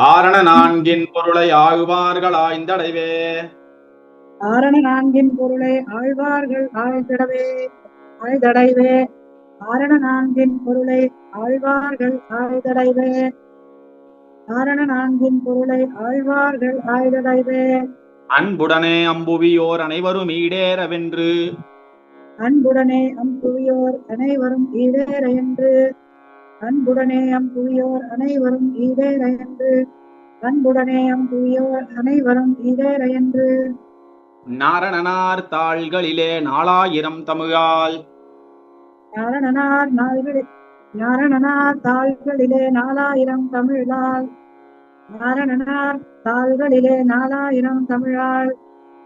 ஆரண நான்கின் பொருளை ஆகுவார்கள் ஆய்ந்தடைவே. ஆரண நான்கின் பொருளை ஆழ்வார்கள் ஆழ்தடவே ஆழ்தடைவே ஆரண நான்கின் பொருளை ஆழ்வார்கள் ஆழ்தடைவே ஆரண நான்கின் பொருளை ஆழ்வார்கள் ஆழ்தடைவே அன்புடனே அம்புவியோர் அனைவரும் ஈடேறவென்று அன்புடனே அம்புவியோர் அனைவரும் ஈடேற என்று. அன்புடனே அம்புவியோர் அனைவரும் ஈடேற என்று. அன்புடனே அம்புவியோர் அனைவரும் ஈடேற என்று. நாரணனார் தாள்களிலே நாலாயிரம் தமிழால். நாரணனார் நாள்களில் நாரணனார் தாள்களிலே நாலாயிரம் தமிழால். நாரணனார் தாள்களிலே நாலாயிரம் தமிழால்.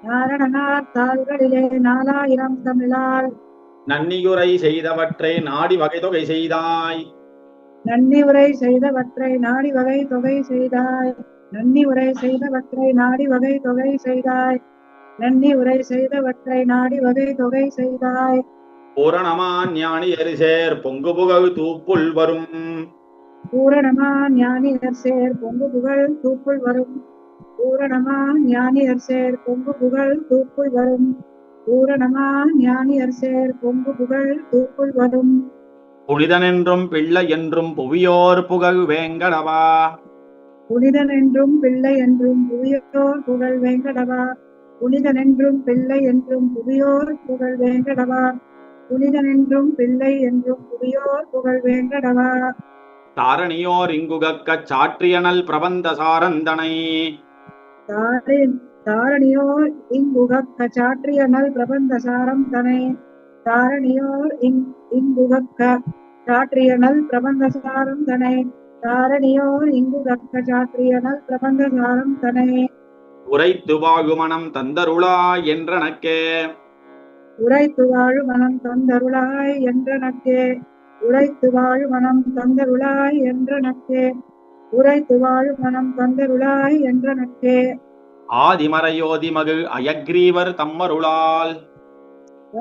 நாரணனார் தாள்களிலே நாலாயிரம் தமிழால். நன்னியுரை செய்தவற்றை நாடி வகை தொகை செய்தாய். நன்னி உரை செய்தவற்றை நாடி வகை தொகை செய்தாய். நன்னி உரை செய்தவற்றை நாடி வகை தொகை செய்தாய். நன்னி உரை செய்தவற்றை நாடி வகை தொகை செய்தாய். பூரணமான் ஞானி எரிசேர் பொங்கு புகழ் தூப்புள் வரும். பூரணமா ஞானியர் சேர் பொங்கு புகழ் தூக்குள் வரும். பூரணமா ஞானியர் சேர் பொங்கு புகழ் தூக்குள் வரும். பூரணமா ஞானியர் சேர் பொங்கு புகழ் தூக்குள் வரும். புனிதன் என்றும் பிள்ளை என்றும் புவியோர் புகழ் வேங்கடவா? புனிதன் என்றும் பிள்ளை என்றும் புவியோர் புகழ் வேங்கடவா? புனிதன் என்றும் பிள்ளை என்றும் புவியோர் புகழ் வேங்கடவா? புனிதன் என்றும் பிள்ளை என்றும் புவியோர் புகழ் வேங்கடவா? தாரணியோர் இங்குகக்கச் சாற்றியனல் பிரபந்த சாரந்தனை. தாரணியோர் இங்குகக்க சாற்றியனல் பிரபந்த சாரம் தனை தாரணியோர் இங் இங்குகக்க சாற்றியனல் பிரபந்த சாரம் தனை. தாரணியோர் இங்குகக்க சாற்றியனல் பிரபந்த சாரம் தனை. உரைத்து வாகுமனம் தந்தருளா என்றனக்கே. உரைத்து வாழு மனம் தந்தருளாய் என்றனக்கே. உரைத்து வாழு மனம் தந்தருளாய் என்றனக்கே. உரைத்து வாழு மனம் தந்தருளாய் என்றனக்கே. ஆதிமறையோதி மகு அயக்ரீவர் தம்மருளால்.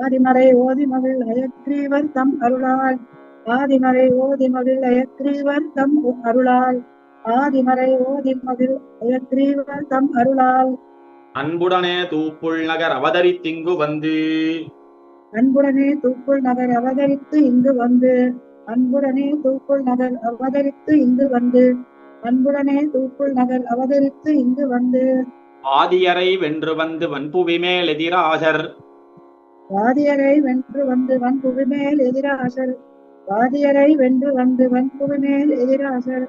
ஆதிமறை ஓதி மகிழ் அயக்ரீவர் தம் அருளால். ஆதிமறை ஓதி மகிழ் அயக்ரீவர் தம் அருளால். ஆதிமறை ஓதி மகிழ் அயக்ரீவர் தம் அருளால். அன்புடனே தூப்புள் நகர் அவதரித்திங்கு வந்து. அன்புடனே தூக்குள் நகர் அவதரித்து இங்கு வந்து. அன்புடனே தூக்குள் நகர் அவதரித்து இங்கு வந்து. அன்புடனே தூக்குள் நகர் அவதரித்து இங்கு வந்து. ஆதியரை வென்று வந்து வன்புவி மேல் எதிராசர். வாதியரை வென்று வந்து வன்புவி மேல் எதிராசர். வாதியரை வென்று வந்து வன்புவி மேல் எதிராசர்.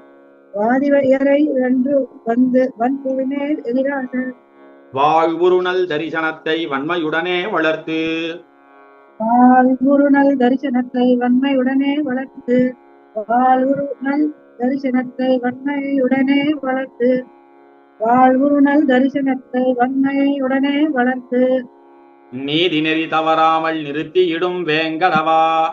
வாதியரை வென்று வந்து வன்புவி மேல் எதிராசர் வாழ்வுருணல் தரிசனத்தை வன்மையுடனே வளர்த்து. வாழ்வுருணல் தரிசனத்தை வன்மையுடனே வளர்த்து. வாழ்வுருணல் தரிசனத்தை வன்மையுடனே வளர்த்து. வாழ்வுருணல் தரிசனத்தை வன்மையுடனே வளர்த்து. நீதி நெறி தவறாமல் நிறுத்தியிடும் வேங்கடவா.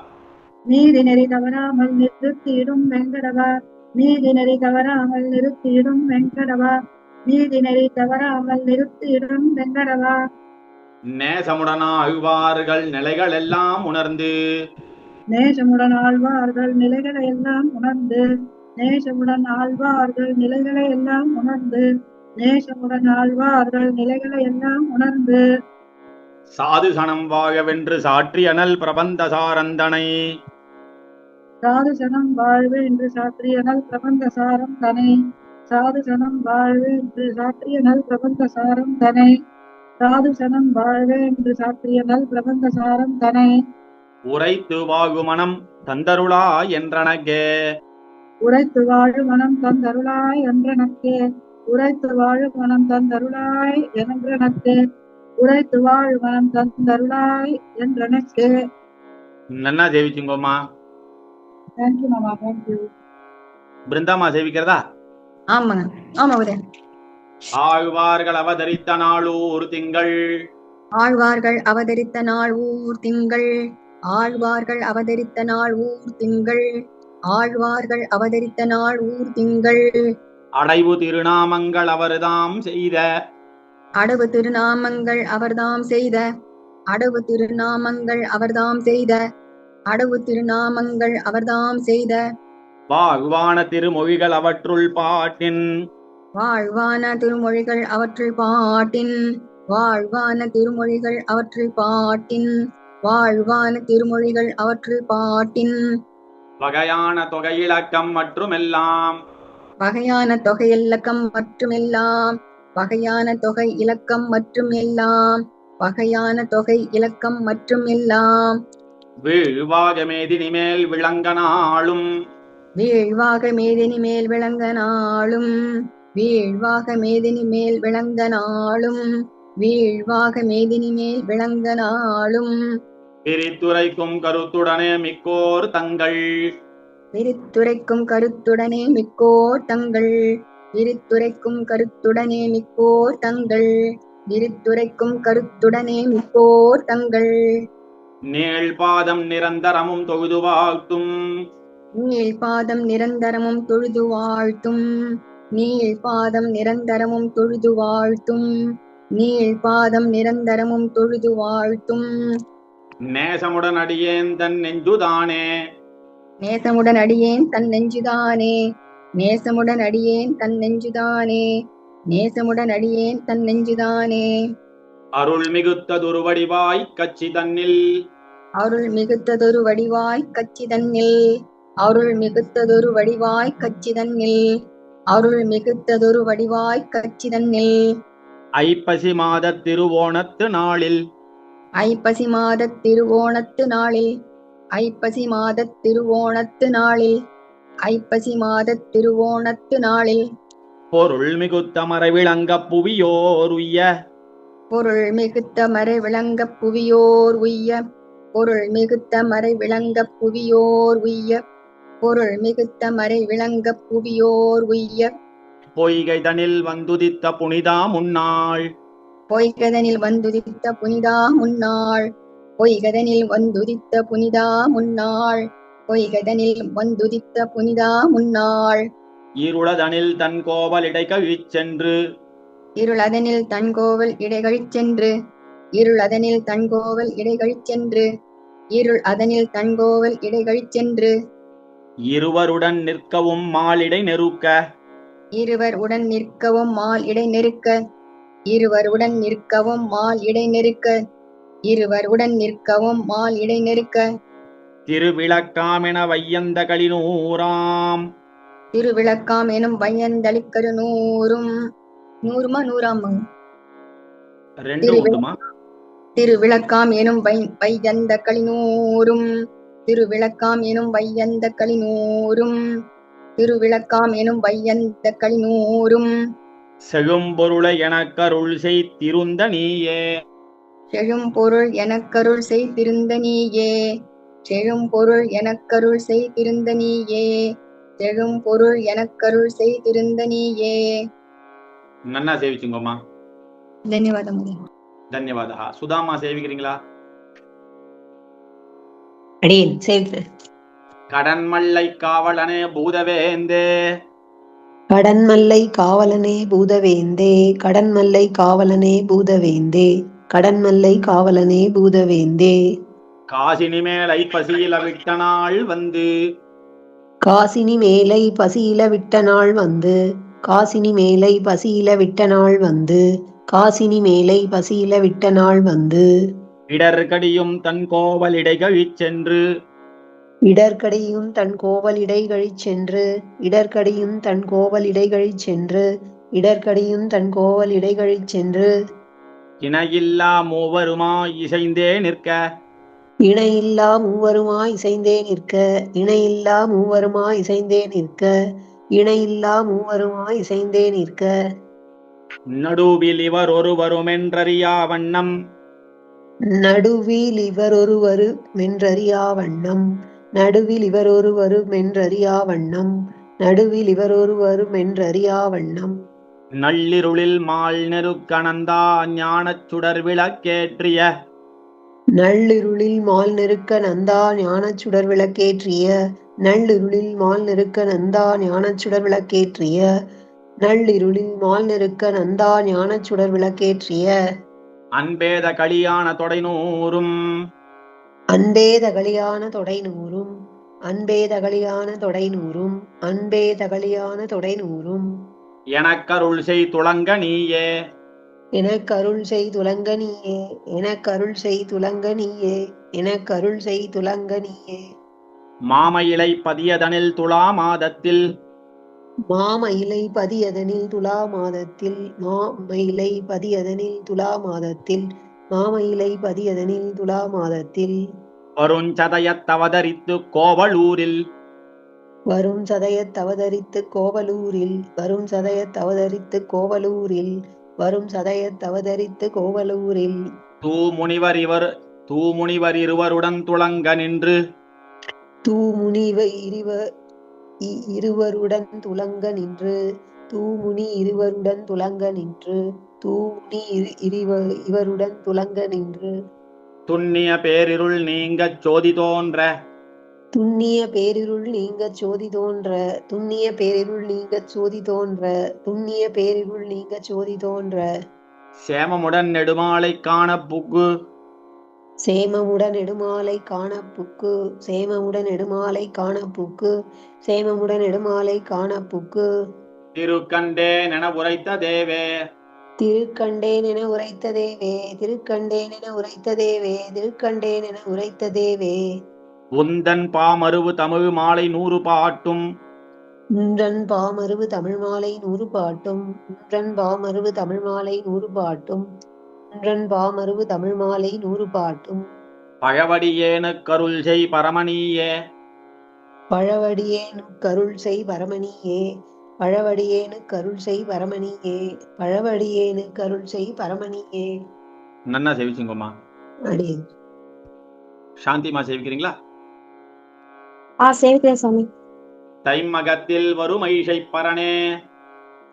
நீதி நெறி தவறாமல் நிறுத்தியிடும் வெங்கடவா. நீதி நெறி தவறாமல் நிறுத்தியிடும் வெங்கடவா. நீதி நெறி தவறாமல் நிறுத்தியிடும் வெங்கடவா. நேசமுடனா அழ்வார்கள் நிலைகள் எல்லாம் உணர்ந்து. நேசமுடன் ஆழ்வார்கள் நிலைகளை எல்லாம் உணர்ந்து. நேசமுடன் ஆழ்வார்கள் நிலைகளை எல்லாம் உணர்ந்து. நேசமுடன் ஆழ்வார்கள் நிலைகளை எல்லாம் உணர்ந்து. சாது சனம் வாழவென்று சாற்றியனல் பிரபந்த சாரந்தனை. சாது சனம் வாழ்வு என்று சாற்றியனல் பிரபந்த சாரம் தனை சாது சனம் வாழ்வு என்று சாற்றியனல் பிரபந்த சாரம் தனை சாது சனம் வாழ்வு என்று சாற்றியனல் பிரபந்த சாரம் தனை உரைத்து வாகுமனம் தந்தருளா என்றனக்கே. உரைத்து வாழு மனம் தந்தருளாய் என்றனக்கே. உரைத்து வாழு மனம் தந்தருளாய் என்றனக்கே. உரைத்து வாழு மனம் தந்தருளாய் என்றனக்கே. நன்னா சேவிச்சுங்கோமா தேங்க்யூ மாமா தேங்க்யூ பிருந்தாமா சேவிக்கிறதா ஆமாங்க. ஆமா உதய ஆழ்வார்கள் அவதரித்த நாளூர் திங்கள். ஆழ்வார்கள் அவதரித்த நாள் ஊர் திங்கள். ஆழ்வார்கள் அவதரித்த நாள் ஊர் திங்கள். ஆழ்வார்கள் அவதரித்த நாள் ஊர் திங்கள். அடைவு திருநாமங்கள் அவர்தாம் செய்த. அடவு திருநாமங்கள் அவர்தாம் செய்த. அடவு திருநாமங்கள் அவர்தாம் செய்த. அடவு திருநாமங்கள் அவர்தாம் செய்த. வாழ்வான திருமொழிகள் அவற்றுள் பாட்டின். வாழ்வான திருமொழிகள் அவற்றுள் பாட்டின். வாழ்வான திருமொழிகள் அவற்றுள் பாட்டின். வாழ்வான திருமொழிகள் அவற்றுள் பாட்டின். வகையான தொகையிலக்கம் மற்றுமெல்லாம் வகையான தொகை இலக்கம் மற்றுமெல்லாம் வகையான தொகை இலக்கம் மற்றும் எல்லாம். வகையான தொகை இலக்கம் மற்றும் எல்லாம். வீழ்வாக மேதினி மேல் விளங்கனாலும். வீழ்வாக மேதினி மேல் விளங்க நாளும் வீழ்வாக மேதினி மேல் விளங்க நாளும் வீழ்வாக மேதினி மேல் விளங்க நாளும் பிரித்துரைக்கும் கருத்துடனே மிக்கோர் தங்கள். விரித்துரைக்கும் கருத்துடனே மிக்கோர் தங்கள். விரித்துரைக்கும் கருத்துடனே மிக்கோர் தங்கள். விரித்துரைக்கும் கருத்துடனே மிக்கோர் தங்கள். நீள் பாதம் நிரந்தரமும் தொழுது வாழ்த்தும். நீள் பாதம் நிரந்தரமும் தொழுது வாழ்த்தும். நீள் பாதம் நிரந்தரமும் தொழுது வாழ்த்தும். நீள் பாதம் நிரந்தரமும் தொழுது வாழ்த்தும். நேசமுடன் அடியேன் தன் நெஞ்சுதானே. நேசமுடன் அடியேன் தன் நெஞ்சுதானே. நேசமுடன் அடியேன் தன் நெஞ்சுதானே. நேசமுடன் அடியேன் தன் நெஞ்சுதானே. அருள் மிகுத்த துருவடிவாய் கச்சி தன்னில். அருள் மிகுத்ததொரு வடிவாய் கச்சி தன்னில். அருள் மிகுத்ததொரு வடிவாய் கச்சி தன்னில். அருள் மிகுத்ததொரு வடிவாய் கச்சி தன்னில். ஐப்பசி மாத திருவோணத்து நாளில். ஐப்பசி மாதத் திருவோணத்து நாளில். ஐப்பசி மாதத் திருவோணத்து நாளில். ஐப்பசி மாதத் திருவோணத்து நாளில். பொருள் மிகுத்த மறைவிளங்க புவியோர் உய்ய. பொருள் மிகுத்த மறை விளங்க புவியோர் உய்ய. பொருள் மிகுத்த மறை விளங்க புவியோர் உய்ய. பொருள் மிகுத்த மறை விளங்க புவியோர் உய்ய. பொய்கை தனில் வந்துதித்த புனிதா முன்னாள். பொய்கதனில் வந்துதித்த புனிதா முன்னாள். பொய்கதனில் வந்துதித்த புனிதா முன்னாள். பொய்கதனில் வந்துதித்த புனிதா முன்னாள். இருளதனில் தன் கோவலிடை கழிச் சென்று. இருளதனில் தன்கோவல் இடைகழிச் சென்று. இருள் அதனில் தன்கோவல் இடைகழிச் சென்று. இருள் அதனில் தன்கோவல் இடைகழிச் சென்று. இருவருடன் நிற்கவும் மாலிடை நெருக்க. இருவர் உடன் நிற்கவும் மால் இடை நெருக்க. இருவர் உடன் நிற்கவும் மால் இடை நெருக்க. இருவர் உடன் நிற்கவும் மால் இடை நெருக்க. திருவிளக்காமென வையந்த களினூராம் திருவிளக்காம் எனும் வையந்தளிக்கரு நூறும் நூறுமா? நூறாமா திருவிளக்காம் எனும் வையந்த களிநூறும் திருவிளக்காம் எனும் வையந்த களிநூறும் திருவிளக்காம் எனும் வையந்த களிநூறும் செழும்பொருளை எனக்கருள் செய்திருந்த நீயே. செழும் பொருள் எனக்கருள் செய்திருந்த நீயே. செழும் பொருள் எனக்கருள் செய்திருந்த நீயே. செழும் பொருள் எனக்கருள் செய்திருந்த நீயே. நன்னா சேவிச்சுங்கம்மா. தன்யவாதம் தன்யவாதா. சுதாமா சேவிக்கிறீங்களா? அடியேன் சேவிக்கிறேன் கடன்மல்லை காவலனே பூதவேந்தே. கடன்மல்லை காவலனே பூதவேந்தே. கடன்மல்லை காவலனே பூதவேந்தே. கடன்மல்லை காவலனே பூதவேந்தே. காசினி மேலை பசியில விட்ட நாள் வந்து. காசினி மேலை பசியில விட்ட நாள் வந்து. காசினி மேலை பசியில விட்ட நாள் வந்து. காசினி மேலை பசியில விட்ட நாள் வந்து. இடர்கடியும் தன் கோவலிடை கழிச் சென்று. இடர்கடியும் தன் கோவல் இடைகழிச் சென்று. இடர்கடியும் தன் கோவல் இடைகழிச் சென்று. இடர்கடியும் தன் கோவல் இடைகழிச் சென்று. இணையில்லா மூவருமாய் இசைந்தே நிற்க. இணையில்லா மூவருமாய் இசைந்தே நிற்க இணையில்லா மூவருமாய் இசைந்தே நிற்க இணையில்லா மூவருமாய் இசைந்தே நிற்க. நடுவில் இவர் ஒருவருமென்றறியா வண்ணம். நடுவில் இவரொருவரு மென்றறியா வண்ணம். நடுவில் இவரொருவரு மென்றறியா வண்ணம். நடுவில் இவரொருவரு மென்றறியா வண்ணம். நள்ளிருளில் மால் நெருக்கணந்தா ஞானச் சுடர் விளக்கேற்றிய நள்ளிருளில் மால் நெருக்க நந்தா ஞானச் சுடர் விளக்கேற்றிய நள்ளிருளில் மால் நெருக்க நந்தா ஞானச் சுடர் விளக்கேற்றிய நள்ளிருளில் மால் நெருக்க நந்தா ஞானச் சுடர் விளக்கேற்றிய. அன்பேத களியான தொடைநூறும். அன்பே தகலியான தொடை நூறும் அன்பே தகலியான தொடை நூறும் அன்பே தகலியான தொடை நூறும் எனக்கருள் செய் துளங்க நீயே. எனக்கருள் செய் துலங்க நீயே எனக்கருள் செய் துலங்க நீயே எனக்கருள் செய் துலங்க நீயே. மாமயிலை பதியதனில் துலா மாதத்தில். மாமயிலை பதியதனில் துலா மாதத்தில் மாமயிலை பதியதனில் துலா மாதத்தில் மாமயிலை பதியதனில் துலா மாதத்தில். வருஞ்சதயத்தவதரித்து கோவலூரில். வரும் சதயத் அவதரித்து கோவலூரில் வரும் சதயத் அவதரித்து கோவலூரில். வரும் சதயத் அவதரித்து கோவலூரில். தூமுனிவர் இவர் தூமுனிவர் இருவருடன் துளங்க நின்று. தூமுனிவ இருவ இ- இருவருடன் துலங்க நின்று. தூமுனி இருவருடன் துலங்க நின்று. தூமுனி இரு- இருவ இவருடன் துலங்க நின்று. துண்ணிய பேரிருள் நீங்கச் சோதி தோன்ற. துண்ணிய பேரிருள் நீங்கச் சோதி தோன்ற துண்ணிய பேரிருள் நீங்கச் சோதி தோன்ற துண்ணிய பேரிருள் நீங்கச் சோதி தோன்ற. சேமமுடன் நெடுமாலை காண புக்கு. சேமமுடன் நெடுமாலை காண புக்கு. சேமமுடன் நெடுமாலை காண புக்கு. சேமமுடன் நெடுமாலை காண புக்கு. திருக்கண்டேன் என உரைத்த தேவே. திருக்கண்டேன் என உரைத்த தேவே. திருக்கண்டேன் என உரைத்த தேவே. திருக்கண்டேன் என உரைத்த தேவே. உந்தன் பாமருவு தமிழ் மாலை நூறு பாட்டும். உன்றன் பாமருவு தமிழ் மாலை நூறு பாட்டும். உன்றன் பாமருவு தமிழ் மாலை நூறு பாட்டும். உன்றன் பாமருவு தமிழ் மாலை நூறு பாட்டும். பழவடியேனுக் கருள் செய் பரமணியே. பழவடியேனு கருள் செய் பரமணியே. பழவடியேனு கருள் செய் பரமணியே. பழவடியேனு கருள் செய் பரமணியே. நன்னா சேவிச்சுங்கம்மா. அடி. சாந்திமா சேவிக்கிறீங்களா? ஆ சேவிக்கிறேன் சுவாமி தைமகத்தில் வரும் பரணே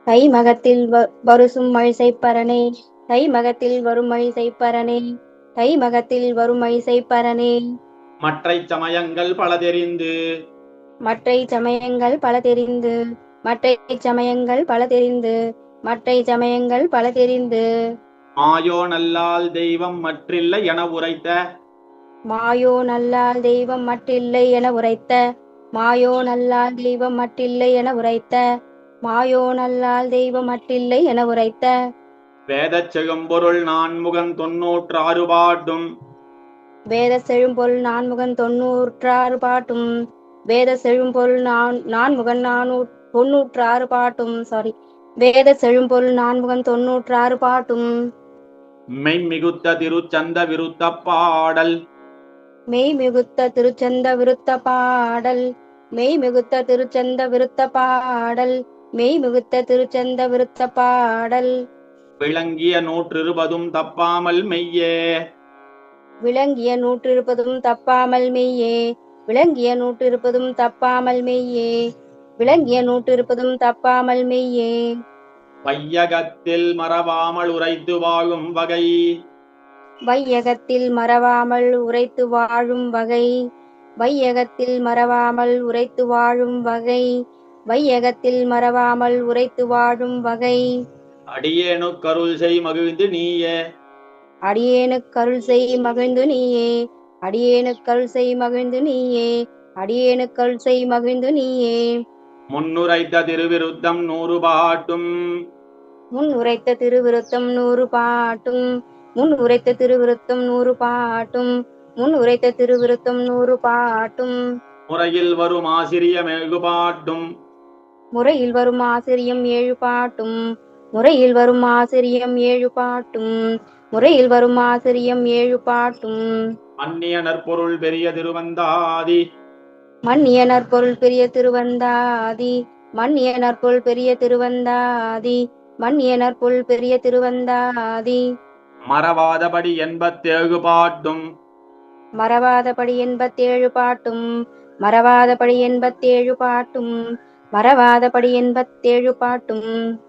தை மகத்தில் வ- வருசும் மழிசை பரனே. தை மகத்தில் வரும் மழிசை பரனே. தை மகத்தில் வரும் மழிசை பரனே. மற்றைச் சமயங்கள் பல தெரிந்து. மற்றை சமயங்கள் பல தெரிந்து. மற்றை சமயங்கள் பல தெரிந்து. மற்றை சமயங்கள் பல தெரிந்து. மாயோ நல்லால் தெய்வம் மற்றில்லை என உரைத்த மாயோ நல்லால் தெய்வம் மட்டில்லை என உரைத்த மாயோ நல்லால் தெய்வம் மட்டில்லை என உரைத்த மாயோ நல்லால் தெய்வம் மட்டில்லை என உரைத்த. வேதச் செழும்பொருள் நான்முகன் தொன்னூற்றாறு பாட்டும். வேத செழும்பொருள் நான்முகன் தொன்னூற்றாறு பாட்டும். வேத செழும்பொருள் நான் நான்முகன் நானூ தொன்னூற்றாறு பாட்டும். சாரி வேத செழும்பொருள் நான்முகன் தொன்னூற்றாறு பாட்டும். மெய்மிகுத்த திருச்சந்த விருத்த பாடல். மெய் மிகுத்த திருச்சந்த விருத்த பாடல். மெய் மிகுத்த திருச்சந்த விருத்த பாடல். மெய் மிகுத்த திருச்சந்த விருத்த பாடல். விளங்கிய நூற்றிருபதும் தப்பாமல் மெய்யே. விளங்கிய நூற்றிருப்பதும் தப்பாமல் மெய்யே. விளங்கிய நூற்றிருப்பதும் தப்பாமல் மெய்யே. விளங்கிய நூற்றிருப்பதும் தப்பாமல் மெய்யே. வையகத்தில் மறவாமல் உரைத்து வாழும் வகை. வையகத்தில் மறவாமல் உரைத்து வாழும் வகை. வையகத்தில் மறவாமல் உரைத்து வாழும் வகை. வையகத்தில் மறவாமல் உரைத்து வாழும் வகை. அடியேனுக் கருள் செய் மகிழ்ந்து நீயே. அடியேனுக் கருள் செய் மகிழ்ந்து நீயே. அடியேனுக் கருள் செய் மகிழ்ந்து நீயே. அடியேனுக் கருள் செய் மகிழ்ந்து நீயே. முன்னுரைத்த திருவிருத்தம் நூறு பாட்டும். முன் உரைத்த திருவிருத்தம் நூறு பாட்டும். முன் உரைத்த திருவிருத்தம் நூறு பாட்டும் முன் உரைத்த திருவிருத்தம் நூறு பாட்டும். முறையில் வரும் ஆசிரிய மெழுகு பாட்டும். முறையில் வரும் ஆசிரியம் ஏழு பாட்டும் முறையில் வரும் ஆசிரியம் ஏழு பாட்டும் முறையில் வரும் ஆசிரியம் ஏழு பாட்டும். அந்நிய நற்பொருள் பெரிய திருவந்தாதி. மன்னிய நற்பொருள் பெரிய திருவந்தாதி மன்னிய நற்பொருள் பெரிய திருவந்தாதி மன்னிய நற்பொருள் பெரிய திருவந்தாதி. மறவாதபடி எண்பத்தேழு பாட்டும். மறவாதபடி எண்பத்தேழு பாட்டும் மறவாதபடி எண்பத்தேழு பாட்டும் மறவாதபடி எண்பத்தேழு பாட்டும்.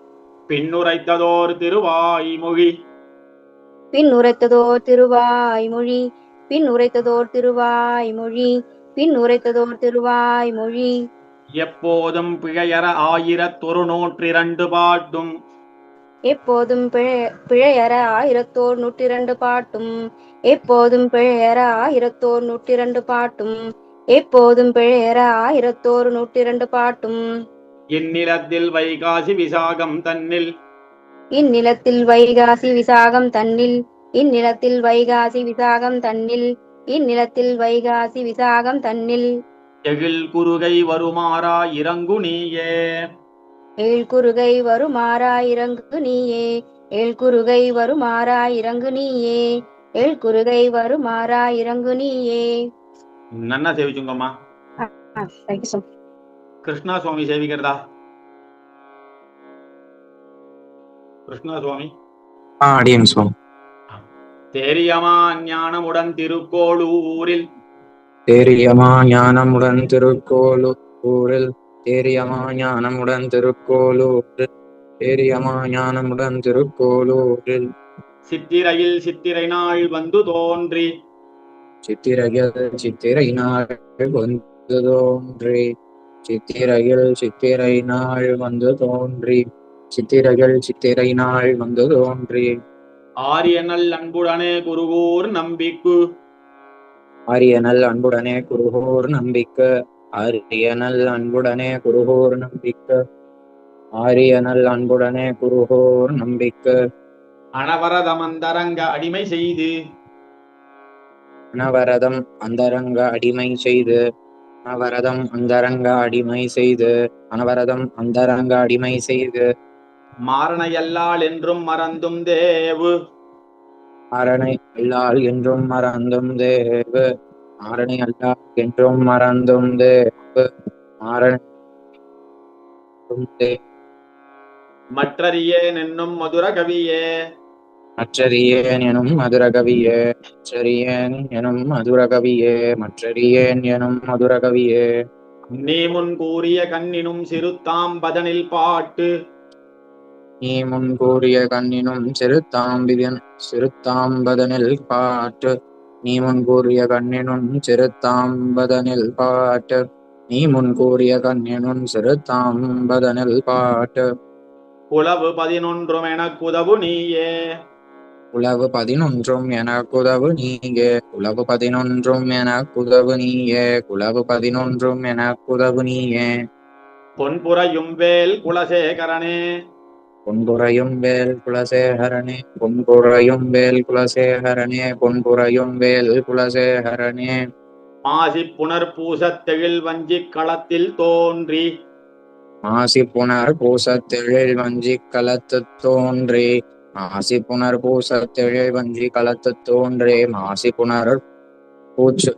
பின்னுரைத்ததோர் திருவாய்மொழி. பின் உரைத்ததோர் திருவாய்மொழி பின் உரைத்ததோர் திருவாய்மொழி பின் உரைத்ததோர் திருவாய்மொழி. எப்போதும் பிழையற ஆயிரத்தொரு நூற்றிரண்டு பாட்டும். எப்போதும் பிழை பிழையற ஆயிரத்தோர் நூற்றிரண்டு பாட்டும் எப்போதும் பிழையற ஆயிரத்தோர் நூற்றிரண்டு பாட்டும் எப்போதும் பிழையற ஆயிரத்தோர் நூற்றிரண்டு பாட்டும். இந்நிலத்தில் வைகாசி விசாகம் தன்னில். இந்நிலத்தில் வைகாசி விசாகம் தன்னில். இந்நிலத்தில் வைகாசி விசாகம் தன்னில். இந்நிலத்தில் வைகாசி விசாகம் தன்னில். எகில் குறுகை வருமாறா இறங்கு நீயே. ஏழ்குருகை வருமாறா இறங்கு நீயே. ஏழ்குருகை வருமாறா இறங்கு நீயே. ஏழ்குருகை வருமாறா இறங்கு நீயே. நன்னா சேவிச்சுங்கம்மா. கிருஷ்ணா சுவாமி சேவிக்கிறதா? கிருஷ்ணா சுவாமி. ஆ அடியேன் சுவாமி தெரியமா ஞானமுடன் திருக்கோளூரில்? தேரியமா ஞானமுடன் திருக்கோலூரில் தேரியமா ஞானமுடன் திருக்கோலூரில் தேரியமா ஞானமுடன் திருக்கோலூரில் சித்திரையில் சித்திரை நாள் வந்து தோன்றி. சித்திரையில் சித்திரை நாள் வந்து தோன்றி. சித்திரையில் சித்திரை நாள் வந்து தோன்றி. சித்திரையில் சித்திரை நாள் வந்து தோன்றி. ஆரியனல் அன்புடனே குருகூர் நம்பிக்கு. ஆரியனல் அன்புடனே குருகோர் நம்பிக்க. ஆரியனல் அன்புடனே குருகோர் நம்பிக்க. ஆரியனல் அன்புடனே குருகோர் நம்பிக்க. அனவரதமந்தரங்க அடிமை செய்து. அனவரதம் அந்தரங்க அடிமை செய்து. அனவரதம் அந்தரங்க அடிமை செய்து. அனவரதம் அந்தரங்க அடிமை செய்து. மாரணையல்லால் என்றும் மறந்தும் தேவு. ஆரணை அல்லால் என்றும் மறந்தும் தேவு. ஆரணை அல்லால் என்றும் ஆரணை தேவு மற்றறியேன் என்னும் மதுர கவியே. மற்றறியேன் எனும் மதுரகவியே மற்றறியேன் எனும் மதுரகவியே மற்றறியேன் எனும் மதுரகவியே நீ முன் கூறிய கண்ணினும் சிறுத்தாம்பதனில் பாட்டு. நீ முன் கூறிய கண்ணினும் சிறுத்தாம்பிதன் சிறுத்தாம்பதனில் பாட்டு. கூறிய கண்ணினும் சிறுத்தாம்பதனில் பாட்டு. நீ முன் கூறிய கண்ணினும் சிறுத்தாம்பதனில் பாட்டு. குளவு பதினொன்றும் எனக் உதவு நீயே. உளவு பதினொன்றும் எனக்குதவு நீயே. உளவு பதினொன்றும் எனக்குதவு நீயே. உளவு பதினொன்றும் எனக்குதவு நீயே. பொன்புறையும் வேல் குலசேகரனே. பொன்புறையும் வேல் குலசேகரனே பொன்புறையும் வேல் குலசேகரனே பொன்புறையும் வேல் குலசேகரனே. மாசி புனர்பூசத் தெழில் வஞ்சிக் களத்தில் தோன்றி. மாசி புனர் பூசத்தெழில் வஞ்சி களத்து தோன்றி. மாசி புனர் பூசத்தெழில் வஞ்சி களத்து தோன்றி. மாசி புனர் பூச்சு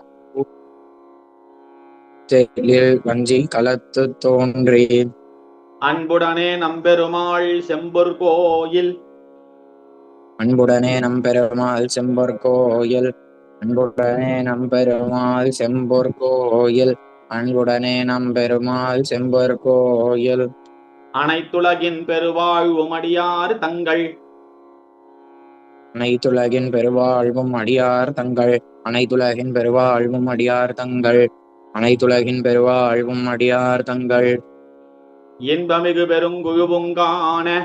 தெழில் வஞ்சி களத்து தோன்றி. அன்புடனே நம்பெருமாள் செம்பொர் கோயில். அன்புடனே நம்பெருமாள் செம்பொர் கோயில். அன்புடனே நம்பெருமாள் செம்பொர் கோயில். அன்புடனே நம்பெருமாள் செம்பொர் கோயில். அனைத்துலகின் பெருவாழ்வுமடியார் தங்கள். அனைத்துலகின் பெருவாழ்வும் அடியார் தங்கள். அனைத்துலகின் பெருவாழ்வும் அடியார் தங்கள். அனைத்துலகின் பெருவாழ்வும் அடியார் தங்கள். இன்பமிகு பெருங்குழுவுங்கான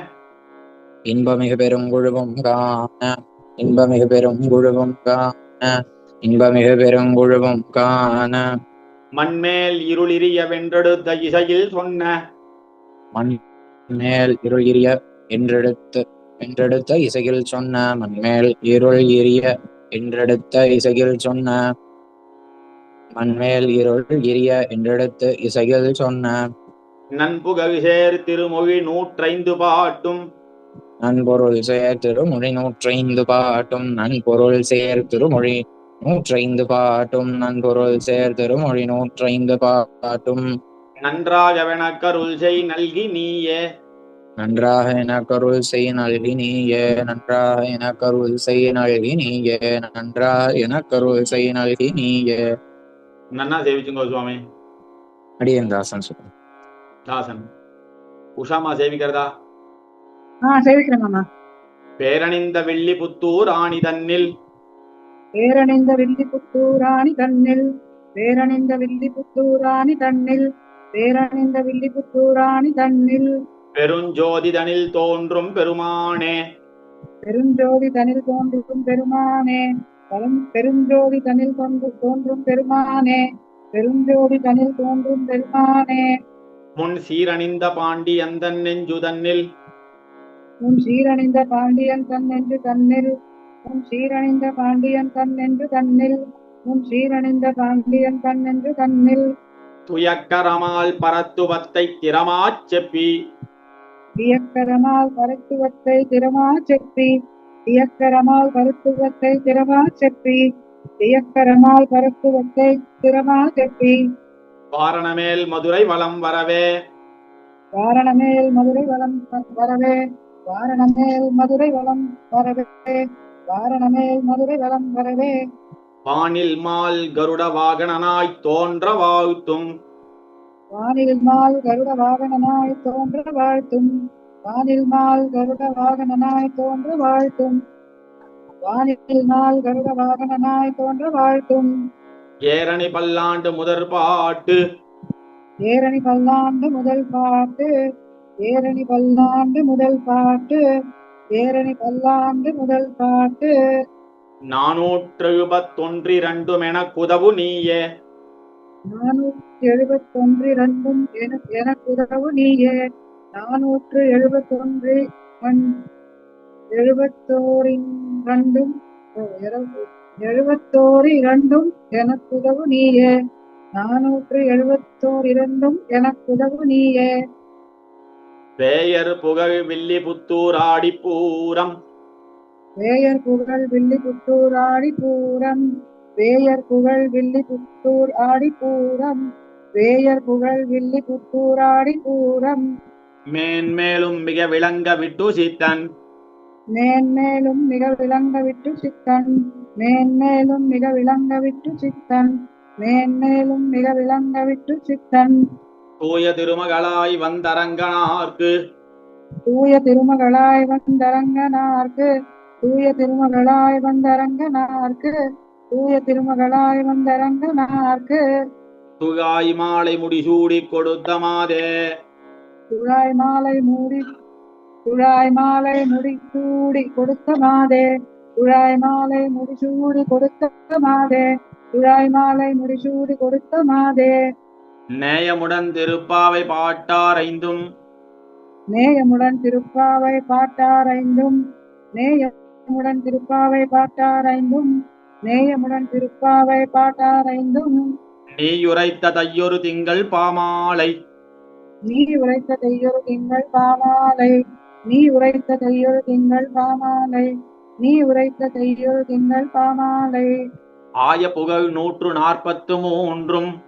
இன்பமிகு பெருங்குழுவும் காண. இன்பமிகு பெருங்குழுவும் காண. இன்பமிகு பெருங்குழுவும் காண. மண்மேல் இருளிரிய வென்றெடுத்த இசையில் சொன்ன. மண் மேல் இருள் எரிய என்றெடுத்து என்றெடுத்த இசையில் சொன்ன. மண்மேல் இருள் எரிய என்றெடுத்த இசையில் சொன்ன. மண்மேல் இருள் எரிய என்றெடுத்து இசையில் சொன்ன. நன்புகழ் சேர் திருமொழி நூற்றைந்து பாட்டும். நன்பொருள் சேர் திருமொழி நூற்றைந்து பாட்டும். நன்பொருள் சேர் திருமொழி நூற்றைந்து பாட்டும். நன்பொருள் சேர் திருமொழி நூற்றைந்து பாட்டும். நன்றாகவெனக்கருள் செய் நல்கி நீயே. நன்றாக எனக்கருள் செய் நல்கி நீயே. நன்றாக எனக்கருள் செய் நல்கி நீயே. நன்றாக எனக்கருள் செய் நல்கி நீயே. நன்னா சேவிச்சுங்கோ சுவாமி. அடியன் தாசன் சொல்லுங்க தாசன். உஷாமா சேவிக்கிறதா? பேரணிந்த வெள்ளி புத்தூர் ஆணி தன்னில். பேரணிந்த வில்லி புத்தூராணி தன்னில். பேரணிந்த வில்லி புத்தூராணி தன்னில். பேரணிந்த வில்லி புத்தூராணி தன்னில். பெருஞ்சோதி தனில் தோன்றும் பெருமானே. பெருஞ்சோதி தனில் தோன்றும் பெருமானே. பரம் பெருஞ்சோதி தனில் தோன்று தோன்றும் பெருமானே. பெருஞ்சோதி தனில் தோன்றும் பெருமானே. முன் சீரணிந்த பாண்டி அந்தன் நெஞ்சு தன்னில் உன் சீரணிந்த பாண்டியன் தன் என்று தன்னில் உன் சீரணிந்த பாண்டியன் தன் என்று தன்னில் உன் சீரணிந்த பாண்டியன் தன் என்று தன்னில் துயக்கரமால் பரத்துவத்தை திறமாச் செப்பி. வியக்கரமால் பருத்துவத்தை திறமா செப்பி. வியக்கரமால் பருத்துவத்தை திறமா செப்பி. வியக்கரமால் பருத்துவத்தை திறமா செப்பி. வாரணமேல் மதுரை வலம் வரவே. வாரணமேல் மதுரை வளம் வரவே. வாரணமேல் மதுரை வளம் வரவே. வாரணமேல் மதுரை வளம் வரவே. வானில் மால் கருட வாகனனாய் தோன்ற வாழ்த்தும். வானில் மால் கருட வாகனனாய் தோன்ற வாழ்த்தும். வானில் மால் கருட வாகனனாய் தோன்ற வாழ்த்தும். வானில் மால் கருட வாகனனாய் தோன்ற வாழ்த்தும். ஏரணி பல்லாண்டு முதற் பாட்டு. ஏரணி பல்லாண்டு முதல் பாட்டு ஏரணி பல்லாண்டு முதல் பாட்டு ஏரணி பல்லாண்டு முதல் பாட்டு. நானூற்று எழுபத்தொன்றிரண்டுமென குதவு நீயே. நானூற்றி எழுபத்தொன்று இரண்டும் என- எனக்கு உதவு நீயே. நானூற்று எழுபத்தொன்று எழுபத்தோரின் இரண்டும் ஓ, எழு- எழுபத்தோரு இரண்டும் எனக்கு உதவு நீயே. நானூற்று எழுபத்தோர் இரண்டும் எனக்கு உதவு நீயே. வேயர் புகழ் வில்லிபுத்தூர் ஆடிப்பூரம். வேயர் புகழ் வில்லி புத்தூர் ஆடி பூரம் வேயர் புகழ் வில்லி புத்தூர் ஆடி பூரம் வேயர் புகழ் வில்லி புத்தூர் ஆடி பூரம் மேன்மேலும் மிக விளங்க விட்டு சித்தன். மேன்மேலும் மிக விளங்க விட்டு சித்தன். மேன்மேலும் மிக விளங்க விட்டு சித்தன் மேன்மேலும் மிக விளங்க விட்டு சித்தன். தூய திருமகளாய் வந்தரங்கனார்க்கு. தூய திருமகளாய் வந்தரங்கனார்க்கு. தூய திருமகளாய் வந்தரங்கனார்க்கு. தூய திருமகளாய் வந்தரங்கனார்க்கு. துகாய் மாலை முடிசூடி கொடுத்த மாதே. துழாய் மாலை மூடி துழாய் மாலை முடிசூடி கொடுத்த மாதே. துழாய் மாலை முடிசூடி கொடுத்த மாதே துழாய் மாலை முடிசூடி கொடுத்த மாதே நேயமுடன் திருப்பாவை பாட்டாரைந்தும். நேயமுடன் திருப்பாவை பாட்டாரைந்தும். நேயமுடன் திருப்பாவை பாட்டாரைந்தும். நேயமுடன் திருப்பாவை பாட்டாரைந்தும். நீயுரைத்த தையொரு திங்கள் பாமாலை. நீ உரைத்த தையொரு திங்கள் பாமாலை. நீ உரைத்த தையொரு திங்கள் பாமாலை. நீ உரைத்த தையொரு திங்கள் பாமாலை ஆய புகழ் நூற்று நாற்பத்து மூன்றும்.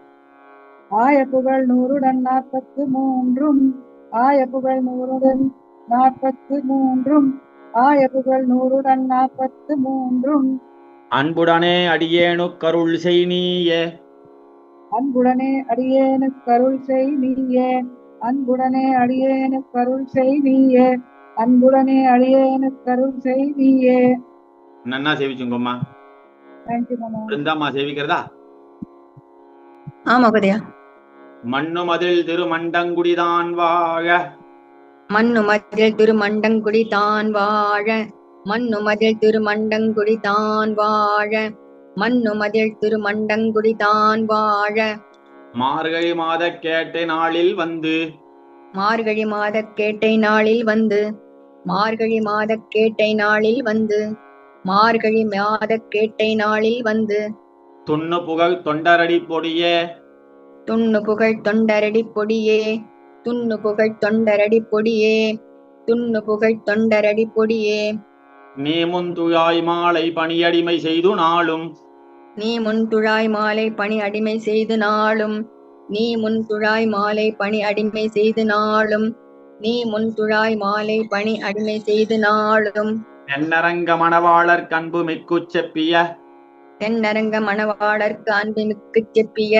ஆய புகழ் நூறுடன் நாற்பத்து மூன்றும். ஆய புகழ் நூறுடன் நாற்பத்து மூன்றும். ஆய புகழ் நூறுடன் நாற்பத்து மூன்றும். அன்புடனே அடியேனு கருள் செய் நீயே. அன்புடனே அடியேனுக்கு அருள் செய் நீயே. அன்புடனே அடியேனுக்கு அருள் செய் நீயே. அன்புடனே அடியேனுக்கு அருள் செய் நீயே நன்னா சேவிச்சுங்கம்மா பிருந்தாம்மா சேவிக்கிறதா? ஆமா உதயா மண்ணு மதில் திருமண்டங்குடிதான் வாழ. மண்ணு மதில் திருமண்டங்குடி தான் வாழ. மண்ணு மதில் திருமண்டங்குடி தான் வாழ. மண்ணு மதில் திருமண்டங்குடி தான் வாழ. மார்கழி மாத கேட்ட நாளில் வந்து. மார்கழி மாத கேட்டை நாளில் வந்து. மார்கழி மாத கேட்டை நாளில் வந்து மார்கழி மாத கேட்டை நாளில் வந்து. துண்ணு புகழ் தொண்டரடி பொடியே. துண்ணு புகழ் தொண்டரடி பொடியே. துண்ணு புகழ் தொண்டரடி பொடியே. துண்ணு புகழ் தொண்டரடி பொடியே. நீ முந்துழாய் மாலை பணியடிமை செய்து நாளும். நீ முன் துழாய் மாலை பணி அடிமை செய்து நாளும். நீ முன் துழாய் மாலை பணி அடிமை செய்து நாளும். நீ முன் துழாய் மாலை பணி அடிமை செய்து நாளும். தென்னரங்க மணவாளர் கண்பு மிக்குச் செப்பிய. தென்னரங்க மணவாளர்க்கு அன்பு மிக்குச் செப்பிய.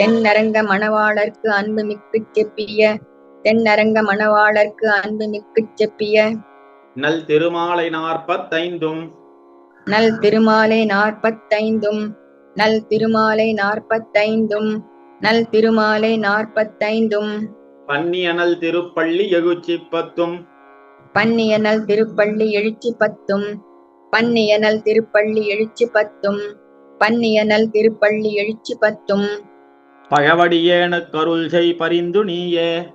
தென்னரங்க மணவாளர்க்கு அன்பு மிக்குச் செப்பிய. தென்னரங்க மணவாளர்க்கு அன்பு மிக்குச் செப்பிய. நல் திருமாலை நாற்பத்தைந்தும். நல் திருமாலை நாற்பத்தைந்தும். நல் திருமாலை நாற்பத்தைந்தும். நல் திருமாலை நாற்பத்தைந்தும். பன்னியனல் திருப்பள்ளி எகுச்சிப்பத்தும் பன்னியனல் திருப்பள்ளி எழுச்சி பத்தும் பன்னியனல் திருப்பள்ளி எழுச்சி பத்தும் பன்னியனல் திருப்பள்ளி எழுச்சி பத்தும் பழவடியேனுக்கருள் செய் பரிந்து நீயே.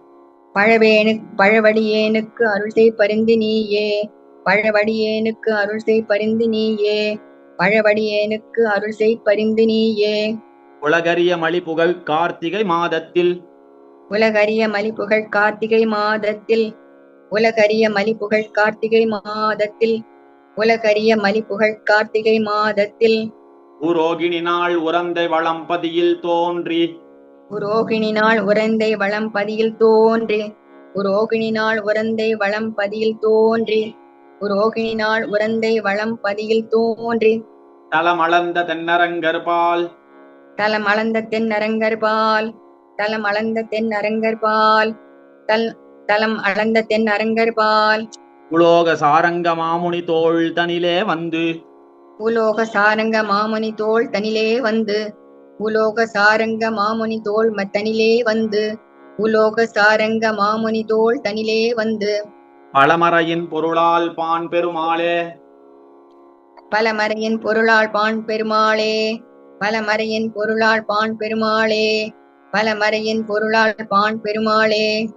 பழவேனு பழவடியேனுக்கு அருள் செய் பரிந்து நீயே. பழவடியேனுக்கு அருள் செய் பரிந்து நீயே. பழவடியேனுக்கு அருள் செய் பரிந்து நீயே. உலகரிய மலிபுகழ் கார்த்திகை மாதத்தில் உலகறிய மலிபுகழ் கார்த்திகை மாதத்தில் உலகறிய மலிபுகழ் கார்த்திகை மாதத்தில் உலகறிய மலிபுகழ் கார்த்திகை மாதத்தில். உரோகிணி நாள் உறந்தை வளம்பதியில் தோன்றி. உரோகிணி நாள் உரந்தை வளம் பதியில் தோன்றி. உரோகிணி நாள் உரந்தை வளம் பதியில் தோன்றி. உரோகிணி நாள் உரந்தை வளம் பதியில் தோன்றி. தலமளந்த தென்னரங்கற்பால் தலம் அளந்த தென் அரங்கர்பால் தலம் அளந்த தென் அரங்கர்பால் தல் தலம் அளந்த தென் அரங்கர்பால் உலோக சாரங்க மாமுனி தோள் தனிலே வந்து. உலோக சாரங்க மாமுனி தோள் தனிலே வந்து. உலோக சாரங்க மாமுனி தோள் மத்தனிலே வந்து. உலோக சாரங்க மாமுனி தோள் தனிலே வந்து. பழமறையின் பொருளால் பான் பெருமாளே. பலமறையின் பொருளால் பான் பெருமாளே. பலமறையின் பொருளால் பான் பெருமாளே. பலமறையின் பொருளால் பான் பெருமாளே.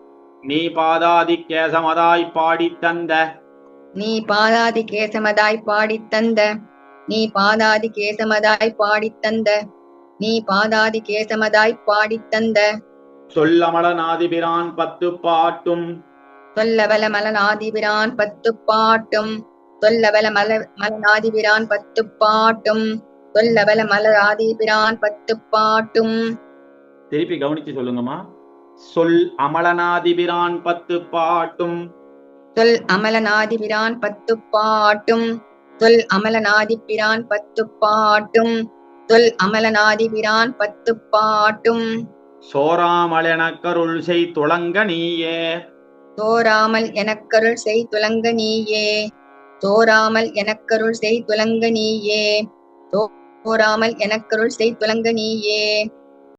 நீ பாதாதி கேசமதாய் பாடித் தந்த. நீ பாதாதி கேசமதாய் பாடித் தந்த. நீ பாதாதி கேசமதாய் பாடித் தந்த. நீ பாதாதி கேசமதாய் பாடித் தந்த. சொல்லமளநாதிபிரான் பத்து பாட்டும். சொல்லவல மலநாதிபிரான் பத்து பாட்டும். சொல்லவல மல மலநாதிபிரான் பத்து பாட்டும். சொல்லவல மலராதிபிரான் பத்து பாட்டும். திருப்பி கவனிச்சு சொல்லுங்கம்மா. சொல் அமலநாதிபிரான் பத்து பாட்டும். சொல் அமலநாதிபிரான் பத்து பாட்டும். சொல் அமலநாதிபிரான் பத்து பாட்டும். சொல் அமலநாதிபிரான் பத்து பாட்டும். சோராமலெனக்கருள் செய் துளங்க நீயே. தோராமல் எனக்கருள் செய் துலங்க நீயே. தோராமல் எனக்கருள் செய் துலங்க நீயே. தோராமல் எனக்கருள் செய் துலங்க நீயே.